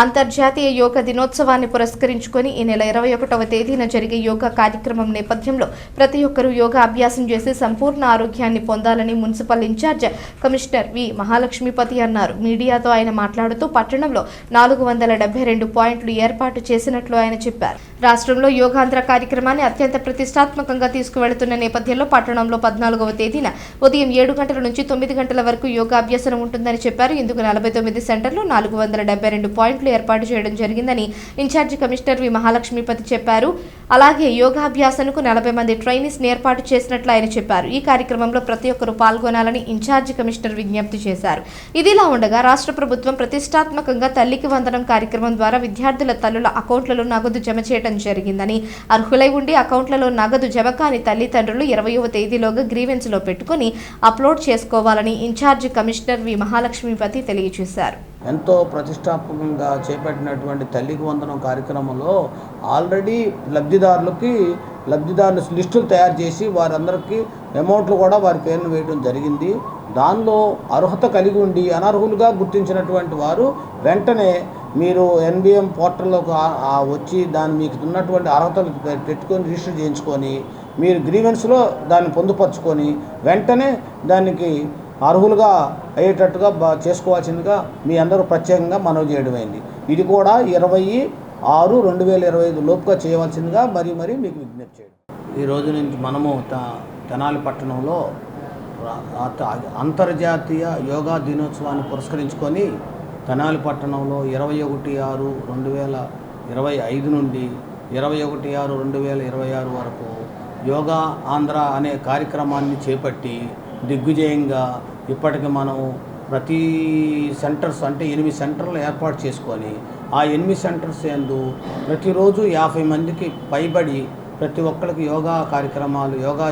అంతర్జాతీయ యోగా దినోత్సవాన్ని పురస్కరించుకొని ఈ నెల ఇరవై ఒకటవ తేదీన జరిగే యోగా కార్యక్రమం నేపథ్యంలో ప్రతి ఒక్కరూ యోగా అభ్యాసం చేసి సంపూర్ణ ఆరోగ్యాన్ని పొందాలని municipal in-charge commissioner V Mahalakshmipathi అన్నారు. మీడియాతో ఆయన మాట్లాడుతూ పట్టణంలో నాలుగు వందల డెబ్బై రెండు పాయింట్లు ఏర్పాటు చేసినట్లు ఆయన చెప్పారు. రాష్ట్రంలో యోగాంధ్ర కార్యక్రమాన్ని అత్యంత ప్రతిష్టాత్మకంగా తీసుకువెళుతున్న నేపథ్యంలో పట్టణంలో పద్నాలుగవ తేదీన ఉదయం ఏడు గంటల నుంచి తొమ్మిది గంటల వరకు యోగాభ్యాసనం ఉంటుందని చెప్పారు. ఇందుకు నలభై తొమ్మిది సెంటర్లు నాలుగు వందల డెబ్బై రెండు పాయింట్లు ఏర్పాటు చేయడం జరిగిందని ఇన్ఛార్జి కమిషనర్ వి. మహాలక్ష్మీపతి చెప్పారు. అలాగే యోగాభ్యాసనకు నలభై మంది ట్రైనీస్ ఏర్పాటు చేసినట్లు ఆయన చెప్పారు. ఈ కార్యక్రమంలో ప్రతి ఒక్కరూ పాల్గొనాలని ఇన్ఛార్జి కమిషనర్ విజ్ఞప్తి చేశారు. ఇదిలా ఉండగా రాష్ట్ర ప్రభుత్వం ప్రతిష్టాత్మకంగా తల్లికి వందనం కార్యక్రమం ద్వారా విద్యార్థుల తల్లుల అకౌంట్లలో నగదు జమ చేయడం జరిగిందని. అర్హులై ఉండి అకౌంట్లలో నగదు జమ కాని తల్లిదండ్రులు ఇరవయవ తేదీలోగా గ్రీవెన్స్లో పెట్టుకుని అప్లోడ్ చేసుకోవాలని ఇన్ఛార్జి కమిషనర్ వి. మహాలక్ష్మీపతి తెలియజేశారు. ఎంతో ప్రతిష్టాత్మకంగా చేపట్టినటువంటి తల్లికి వందనం కార్యక్రమంలో ఆల్రెడీ లబ్ధిదారులకి లబ్ధిదారుల లిస్టులు తయారు చేసి వారందరికీ అమౌంట్లు కూడా వారి పేరును వేయడం జరిగింది. దానిలో అర్హత కలిగి ఉండి అనర్హులుగా గుర్తించినటువంటి వారు వెంటనే మీరు ఎన్బిఎం పోర్టల్లోకి వచ్చి దాన్ని మీకు ఉన్నటువంటి అర్హతలు పెట్టుకొని రిజిస్టర్ చేయించుకొని మీరు గ్రీవెన్స్లో దాన్ని పొందుపరుచుకొని వెంటనే దానికి అర్హులుగా అయ్యేటట్టుగా బా- చేసుకోవాల్సిందిగా మీ అందరూ ప్రత్యేకంగా మనవి చేయడమైంది ఇది కూడా ఇరవై ఆరు రెండు వేల ఇరవై ఐదు లోపుగా చేయవలసిందిగా మరీ మరీ మీకు విజ్ఞప్తి చేయడం. ఈ రోజు నుంచి మనము త- తెనాలి పట్టణంలో అంతర్జాతీయ యోగా దినోత్సవాన్ని పురస్కరించుకొని తెనాలి పట్టణంలో ఇరవై ఒకటి ఆరు రెండు వేల ఇరవై ఐదు నుండి ఇరవై ఒకటి ఆరు రెండు వేల ఇరవై ఆరు వరకు యోగా ఆంధ్ర అనే కార్యక్రమాన్ని చేపట్టి దిగ్విజయంగా ఇప్పటికి మనం ప్రతి సెంటర్స్ అంటే ఎనిమిది సెంటర్లు ఏర్పాటు చేసుకొని ఆ ఎనిమిది సెంటర్స్ ఎందు ప్రతిరోజు యాభై మందికి పైబడి ప్రతి ఒక్కరికి యోగా కార్యక్రమాలు యోగా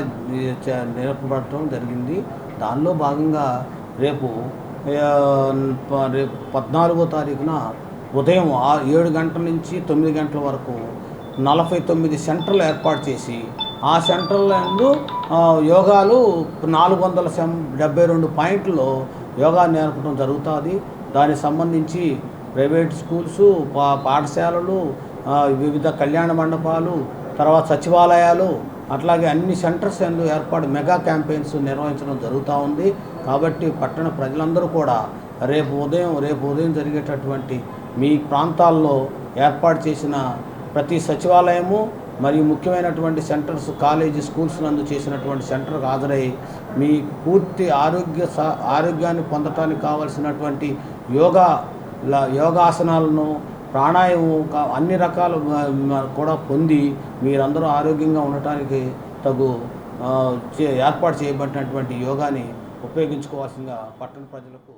చ- నేర్పబడటం జరిగింది. దానిలో భాగంగా రేపు రేపు పద్నాలుగో తారీఖున ఉదయం ఆ ఏడు గంటల నుంచి తొమ్మిది గంటల వరకు నలభై తొమ్మిది సెంటర్లు ఏర్పాటు చేసి ఆ సెంటర్లందు యోగాలు నాలుగు వందల సెం డెబ్బై రెండు పాయింట్లో యోగా నేర్పడం జరుగుతుంది. దానికి సంబంధించి ప్రైవేట్ స్కూల్స్ పా పాఠశాలలు వివిధ కళ్యాణ మండపాలు తర్వాత సచివాలయాలు అట్లాగే అన్ని సెంటర్స్ ఎందు ఏర్పాటు మెగా క్యాంపెయిన్స్ నిర్వహించడం జరుగుతూ ఉంది. కాబట్టి పట్టణ ప్రజలందరూ కూడా రేపు ఉదయం రేపు ఉదయం జరిగేటటువంటి మీ ప్రాంతాల్లో ఏర్పాటు చేసిన ప్రతి సచివాలయము మరియు ముఖ్యమైనటువంటి సెంటర్స్ కాలేజీ స్కూల్స్ నందు చేసినటువంటి సెంటర్కు హాజరై మీ పూర్తి ఆరోగ్య ఆరోగ్యాన్ని పొందటానికి కావలసినటువంటి యోగా యోగాసనాలను ప్రాణాయామం కా- అన్ని రకాలు కూడా పొంది మీరందరూ ఆరోగ్యంగా ఉండటానికి తగు చే- ఏర్పాటు చేయబడినటువంటి యోగాని ఉపయోగించుకోవాల్సిందిగా పట్టణ ప్రజలకు